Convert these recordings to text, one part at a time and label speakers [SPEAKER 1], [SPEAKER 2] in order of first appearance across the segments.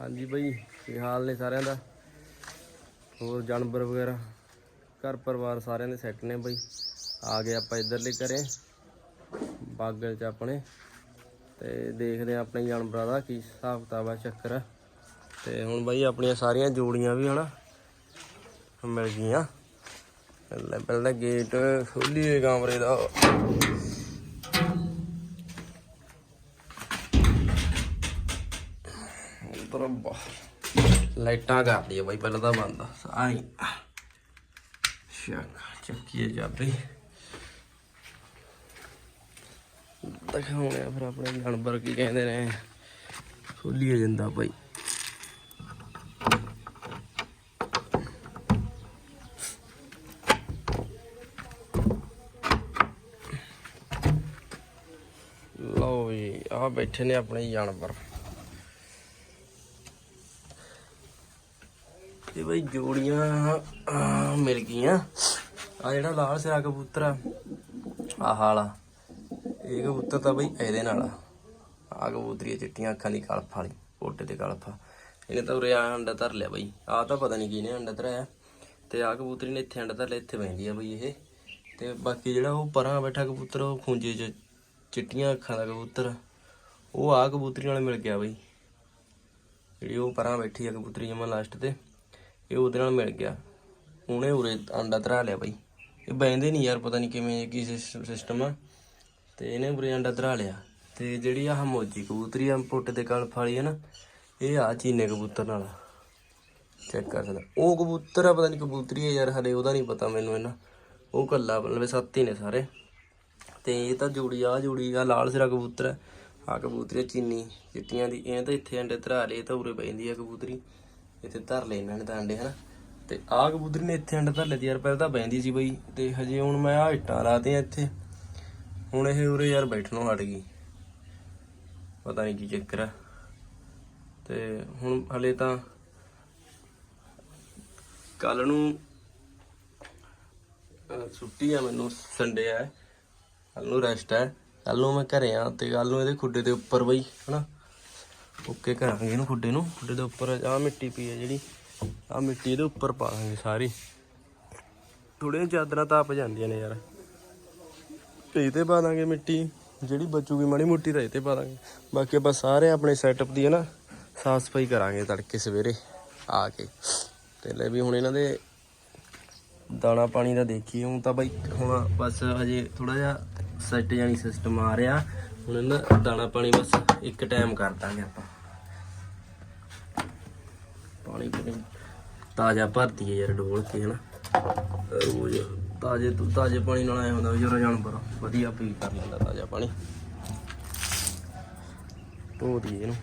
[SPEAKER 1] ਹਾਂਜੀ ਬਈ, ਕੀ ਹਾਲ ਨੇ ਸਾਰਿਆਂ ਦਾ? ਹੋਰ ਜਾਨਵਰ ਵਗੈਰਾ? ਘਰ ਪਰਿਵਾਰ ਸਾਰਿਆਂ ਦੇ ਸੈੱਟ ਨੇ ਬਈ। ਆ ਗਏ ਆਪਾਂ ਇਧਰਲੇ ਘਰੇ, ਬਾਗਲ ਚ ਆਪਣੇ। ਤੇ ਦੇਖਦੇ ਆ ਆਪਣੇ ਜਾਨਵਰਾਂ ਦਾ ਕੀ ਹਿਸਾਬ ਕਿਤਾਬ ਆ, ਚੱਕਰ। ਆ। ਤੇ ਹੁਣ ਬਈ ਆਪਣੀਆਂ ਸਾਰੀਆਂ ਜੋੜੀਆਂ ਵੀ ਹਨਾ, ਮਿਲ ਗਈਆਂ। ਪਹਿਲਾਂ ਪਹਿਲਾਂ ਗੇਟ ਖੋਲੀਏ ਕਮਰੇ ਦਾ। ਉਧਰ ਲਾਈਟਾਂ ਕਰ ਲਈਏ ਬਾਈ, ਪਹਿਲਾਂ ਤਾਂ ਬੰਦ ਸਾਰੀ ਸ਼ੱਕ, ਚੱਕੀਏ ਜਾਬੇ ਦਿਖਾਉਣੇ ਫਿਰ ਆਪਣੇ ਜਾਨਵਰ ਕੀ ਕਹਿੰਦੇ ਨੇ। ਖੋਲੀਏ ਜਾਂਦਾ ਬਾਈ। ਲਓ ਜੀ ਆ ਬੈਠੇ ਨੇ ਆਪਣੇ ਜਾਨਵਰ। ਤੇ ਬਈ ਜੋੜੀਆਂ ਮਿਲ ਗਈਆਂ। ਆ ਜਿਹੜਾ ਲਾਲ ਸਿਰਾ ਕਬੂਤਰ ਆ, ਆਹ ਵਾਲਾ ਇਹ ਕਬੂਤਰ ਤਾਂ ਬਈ ਇਹਦੇ ਨਾਲ ਆ। ਆਹ ਕਬੂਤਰੀ ਆ ਚਿੱਟੀਆਂ ਅੱਖਾਂ ਦੀ ਕਲਫ ਵਾਲੀ ਕੋਟੇ ਤੇ ਕਲਫ ਆ। ਇਹਨੇ ਤਾਂ ਉਰੇ ਆ ਅੰਡਾ ਧਰ ਲਿਆ ਬਈ। ਆ ਤਾਂ ਪਤਾ ਨਹੀਂ ਕਿਹਨੇ ਅੰਡਾ ਧਰਿਆ ਤੇ ਆ ਕਬੂਤਰੀ ਨੇ ਇੱਥੇ ਅੰਡਾ ਧਰ ਲਿਆ, ਇੱਥੇ ਬੈਠੀ ਆ ਬਈ ਇਹ। ਤੇ ਬਾਕੀ ਜਿਹੜਾ ਉਹ ਪਰਾਂ ਬੈਠਾ ਕਬੂਤਰ, ਉਹ ਖੁੰਝੇ 'ਚ ਚਿੱਟੀਆਂ ਅੱਖਾਂ ਦਾ ਕਬੂਤਰ ਉਹ ਆ ਕਬੂਤਰੀ ਨਾਲ ਮਿਲ ਗਿਆ ਬਈ। ਜਿਹੜੀ ਉਹ ਪਰਾਂ ਬੈਠੀ ਆ ਕਬੂਤਰੀ ਜਮਾ ਲਾਸਟ ਤੇ। ਇਹ ਉਹਦੇ ਨਾਲ ਮਿਲ ਗਿਆ। ਉਹਨੇ ਉਰੇ ਆਂਡਾ ਧਰਾ ਲਿਆ ਬਾਈ। ਇਹ ਬੈਂਦੇ ਨਹੀਂ ਯਾਰ, ਪਤਾ ਨਹੀਂ ਕਿਵੇਂ ਕੀ ਸਿਸਟਮ ਆ। ਤੇ ਇਹਨੇ ਉਰੇ ਆਂਡਾ ਧਰਾ ਲਿਆ। ਤੇ ਜਿਹੜੀ ਆਹ ਮੋਜੀ ਕਬੂਤਰੀ ਆ, ਪੁੱਟ ਦੇ ਕਲਫ ਵਾਲੀ ਹੈ ਨਾ, ਇਹ ਆ ਚੀਨੇ ਕਬੂਤਰ ਨਾਲ। ਚੈੱਕ ਕਰ ਸਕਦਾ। ਉਹ ਕਬੂਤਰ ਆ, ਪਤਾ ਨਹੀਂ ਕਬੂਤਰੀ ਹੈ ਯਾਰ, ਹਲੇ ਉਹਦਾ ਨਹੀਂ ਪਤਾ ਮੈਨੂੰ ਇਹਨਾਂ ਉਹ ਕੱਲਾ, ਮਤਲਬ ਸੱਤ ਹੀ ਨੇ ਸਾਰੇ। ਤੇ ਇਹ ਤਾਂ ਜੋੜੀ ਆ ਜੋੜੀ ਆ, ਲਾਲ ਸਿਰਾ ਕਬੂਤਰ ਆ। ਆਹ ਕਬੂਤਰੀ ਚੀਨੀ, ਚਿੱਟੀਆਂ ਦੀ। ਇਹ ਤਾਂ ਇੱਥੇ ਅੰਡੇ ਧਰਾ ਲਏ ਤਾਂ ਉਰੇ ਬੈਂਦੀ ਆ ਕਬੂਤਰੀ। ਇੱਥੇ ਧਰ ਲਏ ਇਹਨਾਂ ਨੇ ਤਾਂ ਅੰਡੇ ਹਨਾ? ਤੇ ਆਹ ਕਬੂਤਰੀ ਨੇ ਇੱਥੇ ਅੰਡੇ ਧਰ ਲਏ ਸੀ ਯਾਰ ਪਹਿਲਾਂ ਤਾਂ ਬੈਂਦੀ ਸੀ ਬਈ, ਤੇ ਹਜੇ ਹੁਣ ਮੈਂ ਆ ਇੱਟਾਂ ਲਾਤੇ ਇੱਥੇ। ਹੁਣ ਇਹ ਉਰੇ ਯਾਰ ਬੈਠਣੋਂ ਹਟ ਗਈ। ਪਤਾ ਨਹੀਂ ਕੀ ਚੱਕਰ ਆ। ਤੇ ਹੁਣ ਹਲੇ ਤਾਂ ਕੱਲ ਨੂੰ ਛੁੱਟੀ ਆ ਮੈਨੂੰ ਸੰਡੇ ਆ। ਕੱਲ ਨੂੰ ਰੈਸਟ ਹੈ ਕੱਲ ਨੂੰ ਮੈਂ ਘਰੇ ਆ ਤੇ ਕੱਲ ਨੂੰ ਇਹਦੇ ਖੁੱਡੇ ਦੇ ਉੱਪਰ ਬਈ, ਹਨਾ? ਓਕੇ ਕਰਾਂਗੇ ਇਹਨੂੰ ਖੁੱਡੇ ਨੂੰ, ਖੁੱਡੇ ਦੇ ਉੱਪਰ ਆ ਮਿੱਟੀ ਪਈ ਹੈ ਜਿਹੜੀ ਆ ਮਿੱਟੀ ਇਹਦੇ ਉੱਪਰ ਪਾ ਦਾਂਗੇ ਸਾਰੀ। ਥੋੜੀਆਂ ਚਾਦਰਾਂ ਤਾਪ ਜਾਂਦੀਆਂ ਨੇ ਯਾਰ। ਇਹ ਤੇ ਪਾ ਦਾਂਗੇ ਮਿੱਟੀ, ਜਿਹੜੀ ਬਚੂਗੀ ਮਾੜੀ ਮੋਟੀ ਤਾਂ ਇਹ ਤੇ ਪਾ ਦਾਂਗੇ। ਬਾਕੀ ਆਪਾਂ ਸਾਰੇ ਆਪਣੇ ਸੈਟਅਪ ਦੀ ਹੈ ਨਾ, ਸਾਫ਼ ਸਫ਼ਾਈ ਕਰਾਂਗੇ ਤੜਕੇ ਸਵੇਰੇ ਆ ਕੇ। ਤੇ ਲੈ ਵੀ ਹੁਣ ਇਹਨਾਂ ਦੇ ਦਾਣਾ ਪਾਣੀ ਦਾ ਦੇਖੀਏ, ਹੁਣ ਤਾਂ ਬਾਈ ਹੁਣ ਬਸ ਹਜੇ ਥੋੜਾ ਜਿਹਾ ਸੈੱਟ ਜਾਨੀ ਸਿਸਟਮ ਆ ਰਿਹਾ। ਹੁਣ ਇਹਨਾਂ ਦਾ ਦਾਣਾ ਪਾਣੀ ਬਸ ਇੱਕ ਟਾਈਮ ਕਰ ਦਾਂਗੇ ਆਪਾਂ। ਪਾਣੀ ਪੂਣੀ ਤਾਜ਼ਾ ਭਰਤੀ ਹੈ ਯਾਰ ਡੋਲ ਕੇ, ਹਨਾ। ਰੋਜ਼ ਤਾਜ਼ੇ ਤੋਂ ਤਾਜ਼ੇ ਪਾਣੀ ਨਾਲ ਆਇਆ ਹੁੰਦਾ ਵੀ ਜਾਨਵਰ ਵਧੀਆ ਪੀ ਕਰ ਲੈਂਦਾ ਤਾਜ਼ਾ ਪਾਣੀ। ਧੋ ਦਈਏ ਇਹਨੂੰ।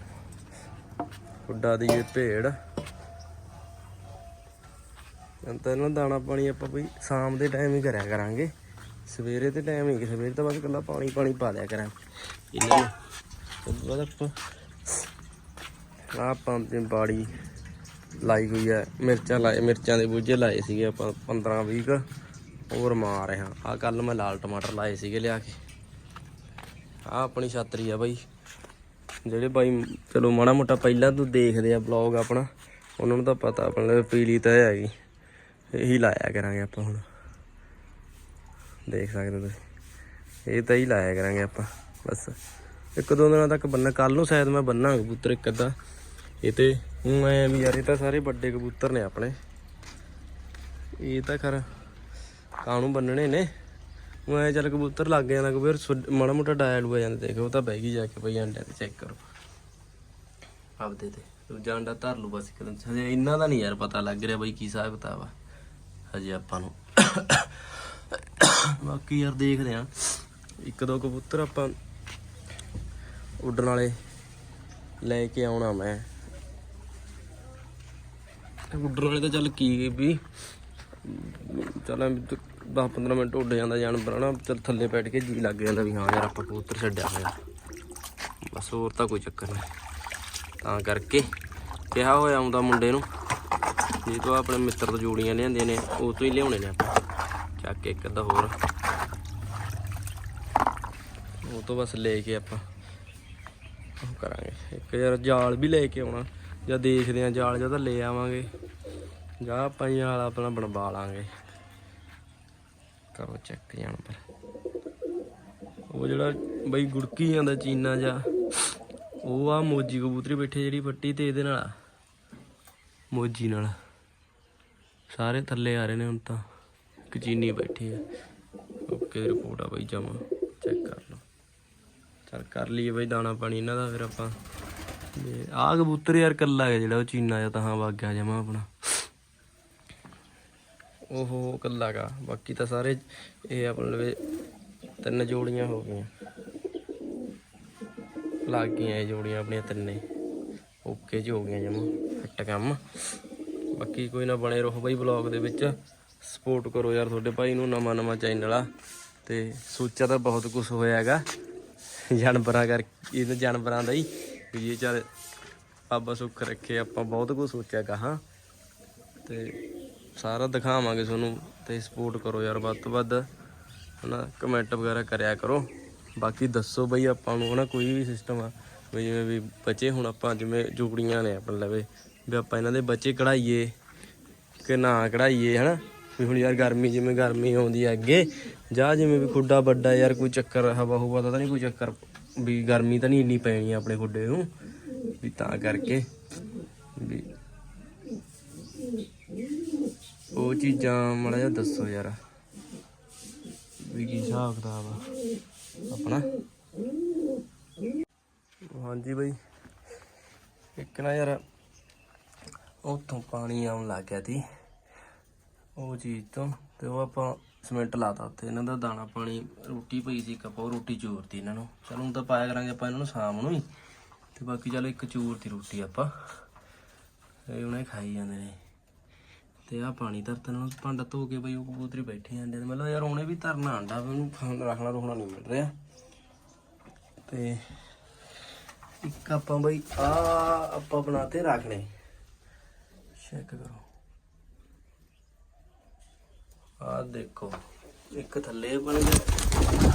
[SPEAKER 1] ਉੱਡਾ ਦਈਏ ਭੇੜ। ਤਾਂ ਇਹਨਾਂ ਦਾਣਾ ਪਾਣੀ ਆਪਾਂ ਬਈ ਸ਼ਾਮ ਦੇ ਟਾਈਮ ਹੀ ਕਰਿਆ ਕਰਾਂਗੇ। ਸਵੇਰੇ ਤੇ ਟਾਈਮ ਹੀ, ਸਵੇਰੇ ਤਾਂ ਬਸ ਇਕੱਲਾ ਪਾਣੀ ਪਾਣੀ ਪਾ ਲਿਆ ਕਰਾਂਗੇ। ਇਹਨਾਂ ਨੂੰ ਬਾਅਦ ਆਪਾਂ ਆਹ ਆਪਾਂ ਆਪਣੀ ਬਾੜੀ ਲਾਈ ਹੋਈ ਹੈ ਮਿਰਚਾਂ ਲਾਏ, ਮਿਰਚਾਂ ਦੇ ਬੂਝੇ ਲਾਏ ਸੀਗੇ ਆਪਾਂ 15 20 ਕੁ, ਹੋਰ ਮਾਰ ਰਿਹਾ। ਆ ਕੱਲ ਮੈਂ ਲਾਲ ਟਮਾਟਰ ਲਾਏ ਸੀਗੇ ਲਿਆ ਕੇ। ਆ ਆਪਣੀ ਛਾਤਰੀ ਆ ਬਾਈ। ਜਿਹੜੇ ਬਾਈ, ਚਲੋ ਮਾੜਾ ਮੋਟਾ ਪਹਿਲਾਂ ਤੋਂ ਦੇਖਦੇ ਆ ਬਲੌਗ ਆਪਣਾ, ਉਹਨਾਂ ਨੂੰ ਤਾਂ ਪਤਾ ਆਪਣੇ ਪੀਲੀ ਤਾਂ ਹੈਗੀ। ਇਹੀ ਲਾਇਆ ਕਰਾਂਗੇ ਆਪਾਂ ਹੁਣ। ਦੇਖ ਸਕਦੇ ਤੁਸੀਂ। ਇਹ ਤਾਂ ਹੀ ਲਾਇਆ ਕਰਾਂਗੇ ਆਪਾਂ, ਬਸ। ਇੱਕ ਦੋ ਦਿਨਾਂ ਤੱਕ ਬੰਨਾ ਕੱਲ ਨੂੰ ਸ਼ਾਇਦ ਮੈਂ ਬੰਨਾ ਕਬੂਤਰ ਇੱਕ ਅੱਧਾ। ਇਹ ਤੇ ਹੁਣ ਐ ਵੀ ਯਾਰ ਇਹ ਤਾਂ ਸਾਰੇ ਵੱਡੇ ਕਬੂਤਰ ਨੇ ਆਪਣੇ। ਇਹ ਤਾਂ ਖਰ ਕਾਣੂ ਬੰਨਣੇ ਨੇ? ਉਹ ਐ ਚੱਲ ਕਬੂਤਰ ਲੱਗ ਜਾਂਦਾ ਕੋਈ ਫਿਰ ਮਾੜਾ ਮੋਟਾ ਡਾਇਆ ਹੋ ਜਾਂਦਾ, ਦੇਖੋ, ਉਹ ਤਾਂ ਬਹਿ ਗਈ ਜਾ ਕੇ ਪਈ ਅੰਡਿਆਂ ਤੇ ਚੈੱਕ ਕਰੋ। ਆਪਦੇ ਤੇ, ਦੂਜਾ ਅੰਡਾ ਧਰ ਲੂ ਬਸ ਇੱਕ ਦਿਨ। ਹਜੇ ਇਹਨਾਂ ਦਾ ਨਹੀਂ ਯਾਰ ਪਤਾ ਲੱਗ ਰਿਹਾ ਬਈ ਕੀ ਹਿਸਾਬ ਕਿਤਾਬ ਆ। ਹਜੇ ਆਪਾਂ ਨੂੰ। ਬਾਕੀ ਯਾਰ ਦੇਖਦੇ ਆ। ਇੱਕ ਦੋ ਕਬੂਤਰ ਆਪਾਂ ਉੱਡਣ ਵਾਲੇ ਲੈ ਕੇ ਆਉਣਾ ਮੈਂ। ਉੱਡਣ ਵਾਲੇ ਤਾਂ ਚੱਲ ਕੀ ਵੀ। ਚੱਲ 10 15 ਮਿੰਟ ਉੱਡ ਜਾਂਦਾ ਜਾਨਵਰ ਨਾ ਚੱਲ ਥੱਲੇ ਬੈਠ ਕੇ ਜੀ ਲੱਗ ਜਾਂਦਾ ਵੀ ਹਾਂ ਯਾਰ ਆਪਾਂ ਕਬੂਤਰ ਛੱਡਿਆ ਹੋਇਆ। ਬਸ ਹੋਰ ਤਾਂ ਕੋਈ ਚੱਕਰ ਨਹੀਂ। ਤਾਂ ਕਰਕੇ ਕਿਹਾ ਹੋਇਆ ਆਉਂਦਾ ਮੁੰਡੇ ਨੂੰ ਜੇ ਤੋਂ ਆਪਣੇ ਮਿੱਤਰ ਤੋਂ ਜੋੜੀਆਂ ਲਿਆਂਦੀਆਂ ਨੇ, ਉਹ ਤੋਂ ਹੀ ਲਿਆਉਣੇ ਨੇ ਆਪਾਂ। ਚੱਕ ਕੇ ਇੱਕ ਅੱਧਾ ਹੋਰ। ਉਹ ਤੋਂ ਬਸ ਲੈ ਕੇ ਆਪਾਂ, ਉਹ ਕਰਾਂਗੇ। ਇੱਕ ਯਾਰ ਜਾਲ ਵੀ ਲੈ ਕੇ ਆਉਣਾ। ਜਾਂ ਦੇਖਦੇ ਆ ਜਾਲ ਜਾਂ ਤਾਂ ਲੈ ਆਵਾਂਗੇ। ਜਾਂ ਆਪਾਂ ਜਾਲ ਆਪਣਾ ਬਣਵਾ ਲਾਂਗੇ। ਕਰੋ ਚੈੱਕ ਜਾਨਵਰ ਉਹ ਜਿਹੜਾ ਬਈ ਗੁੜਕੀ ਜਾਂਦਾ ਚੀਨਾ ਜਾਂ ਉਹ ਆ ਮੋਜੀ ਕਬੂਤਰੀ ਬੈਠੇ ਜਿਹੜੀ ਪੱਟੀ ਤੇ ਇਹਦੇ ਨਾਲ ਮੋਜੀ ਨਾਲ। ਸਾਰੇ ਥੱਲੇ ਆ ਰਹੇ ਨੇ ਹੁਣ ਤਾਂ। ਕਚੀਨੀ ਬੈਠੀ ਆ। ਓਕੇ ਰਿਪੋਰਟ ਆ ਬਈ ਜਮਾ। ਚੈੱਕ ਕਰ ਲਓ। ਚਲ ਕਰ ਲਈਏ ਬਈ ਦਾਣਾ ਪਾਣੀ ਇਹਨਾਂ ਦਾ ਫਿਰ ਆਪਾਂ। ਤੇ ਆਹ ਕਬੂਤਰ ਯਾਰ ਕੱਲਾ ਹੈ ਜਿਹੜਾ ਉਹ ਚੀਨਾ ਜਾਂ ਤਾਂ ਵਗ ਗਿਆ ਜਮਾ ਆਪਣਾ। ਉਹ ਕੱਲਾ ਗਾ। ਬਾਕੀ ਤਾਂ ਸਾਰੇ ਇਹ ਆਪਣੇ ਤਿੰਨ ਜੋੜੀਆਂ ਹੋ ਗਈਆਂ। ਲੱਗ ਗਈਆਂ ਇਹ ਜੋੜੀਆਂ ਆਪਣੀਆਂ ਤਿੰਨੇ। ਓਕੇ ਜੀ ਹੋ ਗਈਆਂ ਜਮਾ। ਫਿੱਟ ਕੰਮ। ਬਾਕੀ ਕੋਈ ਨਾ ਬਣੇ ਰਹੋ ਬਾਈ ਬਲੌਗ ਦੇ ਵਿੱਚ। ਸਪੋਰਟ ਕਰੋ ਯਾਰ ਤੁਹਾਡੇ ਭਾਈ ਨੂੰ ਨਵਾਂ ਨਵਾਂ ਚੈਨਲ ਆ। ਤੇ ਸੋਚਿਆ ਤਾਂ ਬਹੁਤ ਕੁਝ ਹੋਇਆ ਹੈਗਾ। ਜਾਨਵਰਾਂ ਕਰ ਇਹ ਜਾਨਵਰਾਂ ਦਾ ਹੀ। ਵੀ ਇਹ ਚੱਲ ਬਾਬਾ ਸੁੱਖ ਰੱਖੇ, ਆਪਾਂ ਬਹੁਤ ਕੁਝ ਸੋਚਿਆ ਕਹਾ। ਤੇ ਸਾਰਾ ਦਿਖਾਵਾਂਗੇ ਤੁਹਾਨੂੰ ਤੇ ਸਪੋਰਟ ਕਰੋ ਯਾਰ, ਵੱਧ ਤੋਂ ਵੱਧ ਹਨਾ ਕਮੈਂਟ ਵਗੈਰਾ ਕਰਿਆ ਕਰੋ। ਬਾਕੀ ਦੱਸੋ ਬਈ ਆਪਾਂ ਨੂੰ ਹਨਾ, ਕੋਈ ਵੀ ਸਿਸਟਮ ਆ, ਵੀ ਜਿਵੇਂ ਵੀ ਬੱਚੇ ਹੁਣ ਆਪਾਂ ਜਿਵੇਂ ਜੁਗੜੀਆਂ ਨੇ ਆਪਣੇ ਲਵੇ, ਵੀ ਆਪਾਂ ਇਹਨਾਂ ਦੇ ਬੱਚੇ ਕਢਾਈਏ ਕਿ ਨਾ ਕਢਾਈਏ ਹਨਾ। ਵੀ ਹੁਣ ਯਾਰ ਗਰਮੀ, ਜਿਵੇਂ ਗਰਮੀ ਆਉਂਦੀ ਹੈ ਅੱਗੇ, ਜਾਂ ਜਿਵੇਂ ਵੀ ਖੁੱਡਾ ਵੱਡਾ ਯਾਰ ਕੋਈ ਚੱਕਰ ਹਵਾ ਹੁਵਾ ਦਾ ਤਾਂ ਨਹੀਂ ਕੋਈ ਚੱਕਰ। ਵੀ ਗਰਮੀ ਤਾਂ ਨਹੀਂ ਇੰਨੀ ਪੈਣੀ ਆਪਣੇ ਖੁੱਡੇ ਨੂੰ, ਵੀ ਤਾਂ ਕਰਕੇ ਵੀ ਉਹ ਚੀਜ਼ਾਂ ਮਾੜਾ ਜਿਹਾ ਦੱਸੋ ਯਾਰ। ਵੀ ਕੀ ਹਿਸਾਬ ਕਿਤਾਬ ਆ? ਆਪਣਾ? ਹਾਂਜੀ ਬਈ। ਇੱਕ ਨਾ ਯਾਰ ਉੱਥੋਂ ਪਾਣੀ ਆਉਣ ਲੱਗ ਗਿਆ ਸੀ, ਉਹ ਚੀਜ਼ ਤੋਂ, ਤੇ ਉਹ ਆਪਾਂ ਸਿਮੈਂਟ ਲਾਤਾ ਉੱਤੇ ਇਹਨਾਂ ਦਾ ਦਾਣਾ ਪਾਣੀ, ਰੋਟੀ ਪਈ ਸੀ ਕੱਪ ਉਹ ਰੋਟੀ ਚੂਰਤੀ ਇਹਨਾਂ ਨੂੰ। ਚਲ ਹੁਣ ਤਾਂ ਪਾਇਆ ਕਰਾਂਗੇ ਆਪਾਂ ਇਹਨਾਂ ਨੂੰ ਸ਼ਾਮ ਨੂੰ ਹੀ। ਤੇ ਬਾਕੀ ਚਲੋ ਇੱਕ ਚੂਰਤੀ ਰੋਟੀ ਆਪਾਂ। ਇਹ ਉਹਨੇ ਖਾਈ ਜਾਂਦੇ ਨੇ। ਤੇ ਆ ਪਾਣੀ ਧਰਤ ਨਾਲ ਭਾਂਡਾ ਧੋ ਕੇ ਬਈ ਉਹ ਕਬੂਤਰੀ ਬੈਠੇ ਜਾਂਦੇ ਨੇ। ਮਤਲਬ ਯਾਰ ਉਹਨੇ ਵੀ ਧਰਨਾ ਆਂਡਾ, ਵੀ ਉਹਨੂੰ ਰੱਖਣਾ ਰੋਣਾ ਨਹੀਂ ਮਿਲ ਰਿਹਾ। ਤੇ ਇੱਕ ਆਪਾਂ ਬਈ ਆ ਆਪਾਂ ਬਣਾਤੇ ਰੱਖਣੇ। ਚੈੱਕ ਕਰੋ। ਆ ਦੇਖੋ, ਇੱਕ ਥੱਲੇ ਬਣ ਗਿਆ,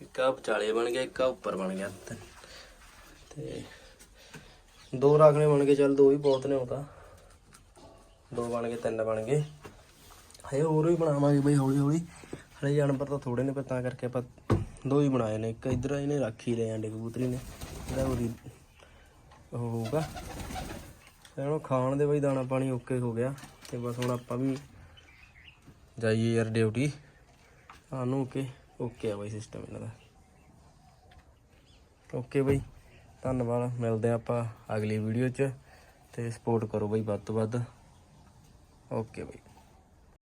[SPEAKER 1] ਇੱਕ ਆ ਵਿਚਾਲੇ ਬਣ ਗਿਆ, ਇੱਕ ਆ ਉੱਪਰ ਬਣ ਗਿਆ। ਤੇ- ਦੋ ਰੱਖਣੇ ਬਣ ਗਏ, ਚੱਲ ਦੋ ਹੀ ਬਹੁਤ ਨੇ ਉਹ ਤਾਂ। ਦੋ ਬਣ ਗਏ, ਤਿੰਨ ਬਣ ਗਏ। ਹਏ ਹੋਰ ਵੀ ਬਣਾਵਾਂਗੇ ਬਈ, ਹੌਲੀ ਹੌਲੀ। ਹਲੇ ਜਾਨਵਰ ਤਾਂ ਥੋੜੇ ਨੇ, ਪਰ ਤਾਂ ਕਰਕੇ ਆਪਾਂ ਦੋ ਹੀ ਬਣਾਏ ਨੇ। ਇੱਕ ਇਧਰ ਇਹਨੇ ਰੱਖ ਹੀ ਲਏ ਆਂਡੇ ਕਬੂਤਰੀ ਨੇ। ਜਿਹੜਾ ਉਹਦੀ ਉਹ ਹੋਊਗਾ। ਤੇ ਖਾਣ ਦੇ ਬਈ ਦਾਣਾ ਪਾਣੀ ਓਕੇ ਹੋ ਗਿਆ। ਤੇ ਬਸ ਹੁਣ ਆਪਾਂ ਵੀ ਜਾਈਏ ਯਾਰ ਡਿਊਟੀ ਸਾਨੂੰ ਓਕੇ ਓਕੇ ਆ ਬਾਈ ਸਿਸਟਮ ਇਹਨਾਂ ਦਾ। ਓਕੇ ਬਾਈ, ਧੰਨਵਾਦ। ਮਿਲਦੇ ਆ ਆਪਾਂ ਅਗਲੀ ਵੀਡੀਓ 'ਚ ਤੇ ਸਪੋਰਟ ਕਰੋ ਬਾਈ ਵੱਧ ਤੋਂ ਵੱਧ। Okay bye.